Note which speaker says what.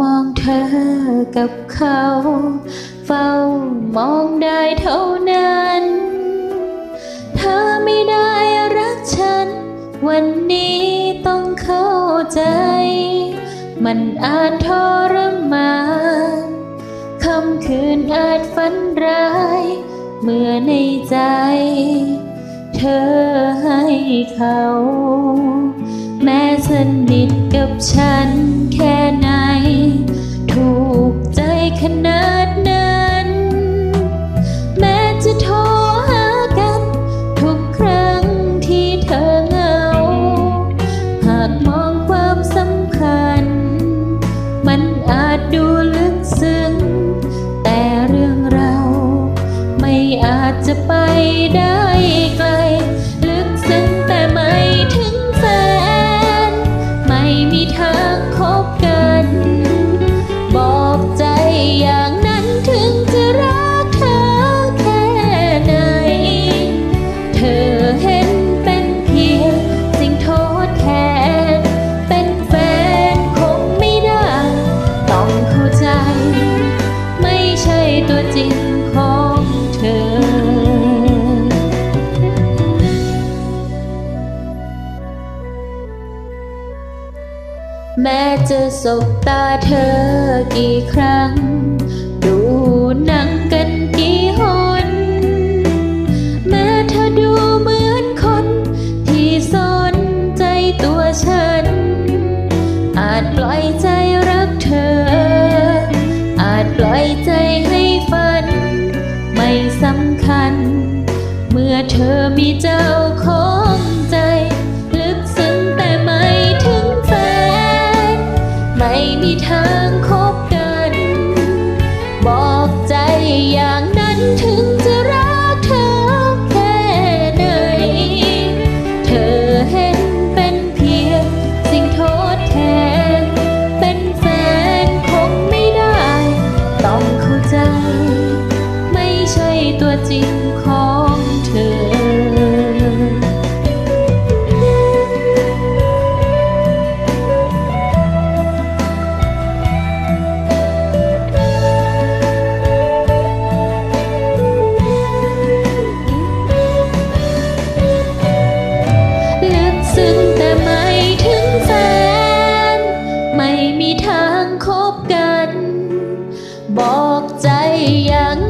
Speaker 1: มองเธอกับเขา เฝ้ามองได้เท่านั้น เธอไม่ได้รักฉัน วันนี้ต้องเข้าใจ มันอาจทรมานคำคืนอาจฝันร้าย เมื่อในใจ เธอให้เขา แม้สนิทกับฉันแค่ไหน จะไปได้ไกล ลึกซึ้งแต่ไม่ถึงแฟน ไม่มีทางคบกัน บอกใจอย่างนั้นถึงจะรักเธอแค่ไหน เธอเห็นเป็นเพียงสิ่งทดแทน เป็นแฟนคงไม่ได้ ต้องเข้าใจ ไม่ใช่ตัวจริง แม้จะสบตาเธอกี่ครั้ง ดูหนังกันกี่หน แม้เธอดูเหมือนคน ที่สนใจตัวฉัน อาจปล่อยใจรักเธอ อาจปล่อยใจให้ฝัน ไม่สำคัญ เมื่อเธอมีเจ้าของ มีทางคบกัน บอกใจอย่าง